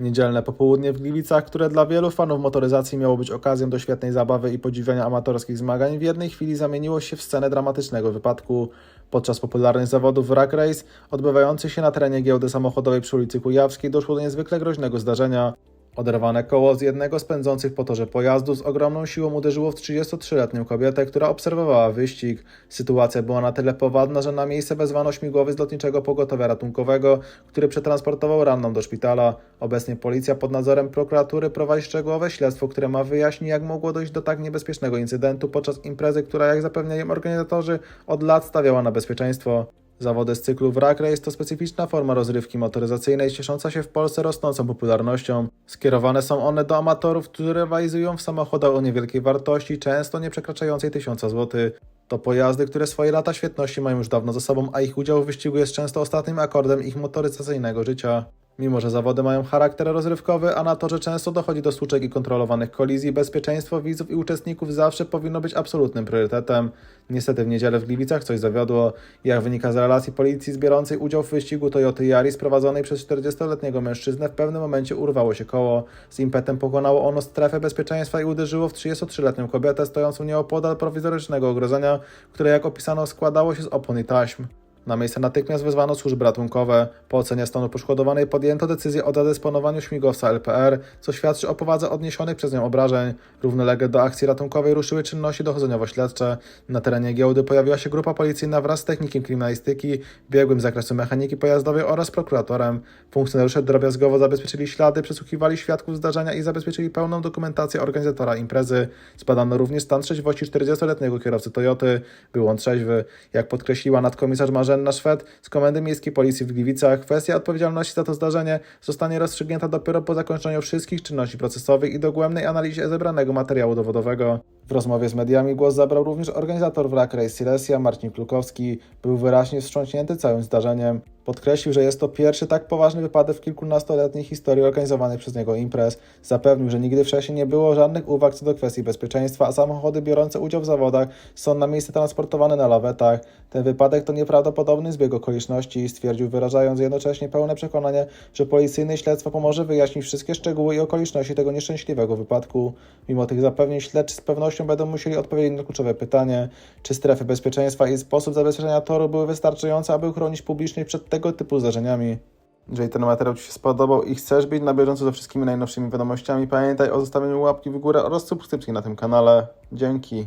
Niedzielne popołudnie w Gliwicach, które dla wielu fanów motoryzacji miało być okazją do świetnej zabawy i podziwiania amatorskich zmagań, w jednej chwili zamieniło się w scenę dramatycznego wypadku. Podczas popularnych zawodów Rack Race, odbywających się na terenie giełdy samochodowej przy ulicy Kujawskiej, doszło do niezwykle groźnego zdarzenia. Oderwane koło z jednego z pędzących po torze pojazdu z ogromną siłą uderzyło w 33-letnią kobietę, która obserwowała wyścig. Sytuacja była na tyle poważna, że na miejsce wezwano śmigłowiec lotniczego pogotowia ratunkowego, który przetransportował ranną do szpitala. Obecnie policja pod nadzorem prokuratury prowadzi szczegółowe śledztwo, które ma wyjaśnić, jak mogło dojść do tak niebezpiecznego incydentu podczas imprezy, która, jak zapewniają organizatorzy, od lat stawiała na bezpieczeństwo. Zawody z cyklu Wrak Race to specyficzna forma rozrywki motoryzacyjnej ciesząca się w Polsce rosnącą popularnością. Skierowane są one do amatorów, którzy rywalizują w samochodach o niewielkiej wartości, często nie przekraczającej 1000 zł. To pojazdy, które swoje lata świetności mają już dawno za sobą, a ich udział w wyścigu jest często ostatnim akordem ich motoryzacyjnego życia. Mimo, że zawody mają charakter rozrywkowy, a na torze często dochodzi do stłuczek i kontrolowanych kolizji, bezpieczeństwo widzów i uczestników zawsze powinno być absolutnym priorytetem. Niestety w niedzielę w Gliwicach coś zawiodło. Jak wynika z relacji policji zbierającej udział w wyścigu Toyoty Yaris prowadzonej przez 40-letniego mężczyznę, w pewnym momencie urwało się koło. Z impetem pokonało ono strefę bezpieczeństwa i uderzyło w 33-letnią kobietę stojącą nieopodal prowizorycznego ogrodzenia, które jak opisano składało się z opon i taśm. Na miejsce natychmiast wezwano służby ratunkowe. Po ocenie stanu poszkodowanej podjęto decyzję o zadysponowaniu śmigłowca LPR, co świadczy o powadze odniesionych przez nią obrażeń. Równolegle do akcji ratunkowej ruszyły czynności dochodzeniowo-śledcze. Na terenie giełdy pojawiła się grupa policyjna wraz z technikiem kryminalistyki, biegłym z zakresu mechaniki pojazdowej oraz prokuratorem. Funkcjonariusze drobiazgowo zabezpieczyli ślady, przesłuchiwali świadków zdarzenia i zabezpieczyli pełną dokumentację organizatora imprezy. Zbadano również stan trzeźwości 40-letniego kierowcy Toyoty. Był on trzeźwy. Jak podkreśliła nadkomisarz Marzenna Szwed z Komendy Miejskiej Policji w Gliwicach, kwestia odpowiedzialności za to zdarzenie zostanie rozstrzygnięta dopiero po zakończeniu wszystkich czynności procesowych i dogłębnej analizie zebranego materiału dowodowego. W rozmowie z mediami głos zabrał również organizator Wrak Race Silesia Marcin Klukowski. Był wyraźnie wstrząśnięty całym zdarzeniem. Podkreślił, że jest to pierwszy tak poważny wypadek w kilkunastoletniej historii organizowanych przez niego imprez. Zapewnił, że nigdy wcześniej nie było żadnych uwag co do kwestii bezpieczeństwa, a samochody biorące udział w zawodach są na miejsce transportowane na lawetach. Ten wypadek to nieprawdopodobny zbieg okoliczności, stwierdził, wyrażając jednocześnie pełne przekonanie, że policyjne śledztwo pomoże wyjaśnić wszystkie szczegóły i okoliczności tego nieszczęśliwego wypadku. Mimo tych zapewnień śledczy z pewnością będą musieli odpowiedzieć na kluczowe pytanie, czy strefy bezpieczeństwa i sposób zabezpieczenia toru były wystarczające, aby uchronić publiczność przed tego typu zdarzeniami. Jeżeli ten materiał Ci się spodobał i chcesz być na bieżąco ze wszystkimi najnowszymi wiadomościami, pamiętaj o zostawieniu łapki w górę oraz subskrypcji na tym kanale. Dzięki.